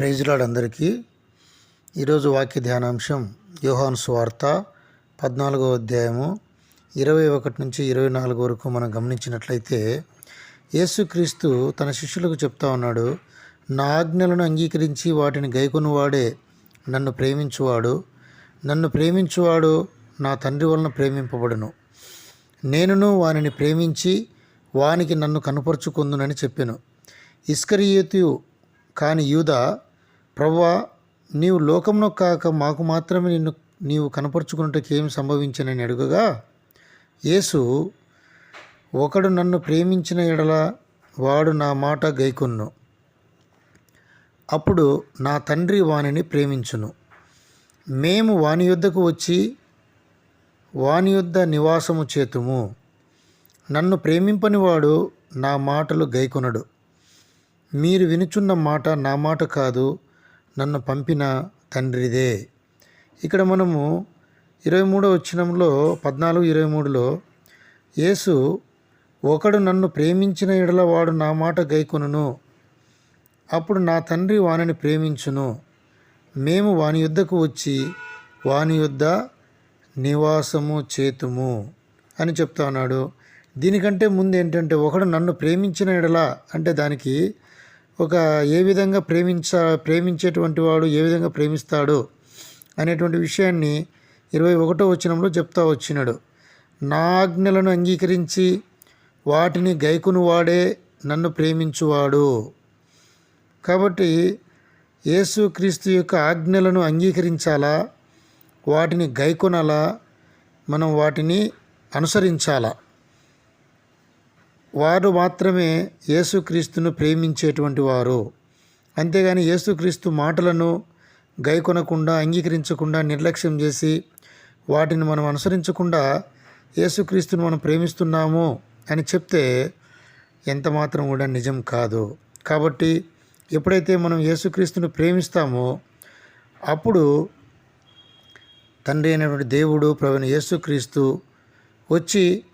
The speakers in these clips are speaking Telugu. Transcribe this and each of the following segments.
ప్రైజ్లాడ్ అందరికీ. ఈరోజు వాక్య ధ్యానాంశం యోహాను స్వార్త పద్నాలుగో అధ్యాయము ఇరవై ఒకటి నుంచి ఇరవై నాలుగు వరకు మనం గమనించినట్లయితే యేసుక్రీస్తు తన శిష్యులకు చెప్తా ఉన్నాడు నా ఆజ్ఞలను అంగీకరించి వాటిని గైకొనువాడే నన్ను ప్రేమించువాడు. నన్ను ప్రేమించువాడు నా తండ్రి వలన ప్రేమింపబడును. నేనును వానిని ప్రేమించి వానికి నన్ను కనుపరుచుకుందునని చెప్పాను. ఇస్కరియోతు కాని యూద ప్రవ్వా నీవు లోకంలో కాక మాకు మాత్రమే నిన్ను నీవు కనపరుచుకున్నట్టుకు ఏం సంభవించనని అడుగగా యేసు ఒకడు నన్ను ప్రేమించిన ఎడల వాడు నా మాట గైకొన్ను. అప్పుడు నా తండ్రి వానిని ప్రేమించును. మేము వాని యొద్దకు వచ్చి వాని యొద్ద నివాసము చేతుము. నన్ను ప్రేమింపనివాడు నా మాటలు గైకొనడు. మీరు వినుచున్న మాట నా మాట కాదు. నన్ను పంపిన తండ్రిదే. ఇక్కడ మనము ఇరవై మూడో వచ్చినంలో పద్నాలుగు ఇరవై మూడులో యేసు ఒకడు నన్ను ప్రేమించిన ఎడల వాడు నా మాట గైకొనును. అప్పుడు నా తండ్రి వానిని ప్రేమించును. మేము వాని యుద్ధకు వచ్చి వాని యుద్ధ నివాసము చేతుము అని చెప్తా ఉన్నాడు. దీనికంటే ముందు ఏంటంటే ఒకడు నన్ను ప్రేమించిన ఎడల అంటే దానికి ఒక ఏ విధంగా ప్రేమించ ప్రేమించేటువంటి వాడు ఏ విధంగా ప్రేమిస్తాడు అనేటువంటి విషయాన్ని ఇరవై ఒకటో వచనంలో చెప్తా వచ్చినాడు. నా ఆజ్ఞలను అంగీకరించి వాటిని గైకును వాడే నన్ను ప్రేమించువాడు. కాబట్టి యేసుక్రీస్తు యొక్క ఆజ్ఞలను అంగీకరించాలా? వాటిని గైకొనాలా? మనం వాటిని అనుసరించాలా? వారు మాత్రమే యేసుక్రీస్తును ప్రేమించేటువంటి వారు. అంతేగాని యేసుక్రీస్తు మాటలను గైకొనకుండా అంగీకరించకుండా నిర్లక్ష్యం చేసి వాటిని మనం అనుసరించకుండా యేసుక్రీస్తును మనం ప్రేమిస్తున్నాము అని చెప్తే ఎంత మాత్రం కూడా నిజం కాదు. కాబట్టి ఎప్పుడైతే మనం యేసుక్రీస్తును ప్రేమిస్తామో అప్పుడు తండ్రి అయినటువంటి దేవుడు ప్రవీణ యేసుక్రీస్తు వచ్చి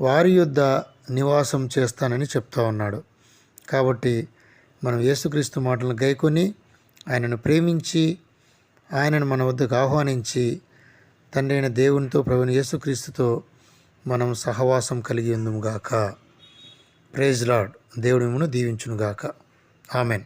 వారి యొద్ద నివాసం చేస్తానని చెప్తా ఉన్నాడు. కాబట్టి మనం యేసుక్రీస్తు మాటలను గైకొని ఆయనను ప్రేమించి ఆయనను మన వద్దకు ఆహ్వానించి తండ్రి అయిన దేవునితో ప్రభుని యేసుక్రీస్తుతో మనం సహవాసం కలిగి ఉందుముగాక ప్రేజ్ లాడ్ దేవుడిమును దీవించునుగాక. ఆమెన్.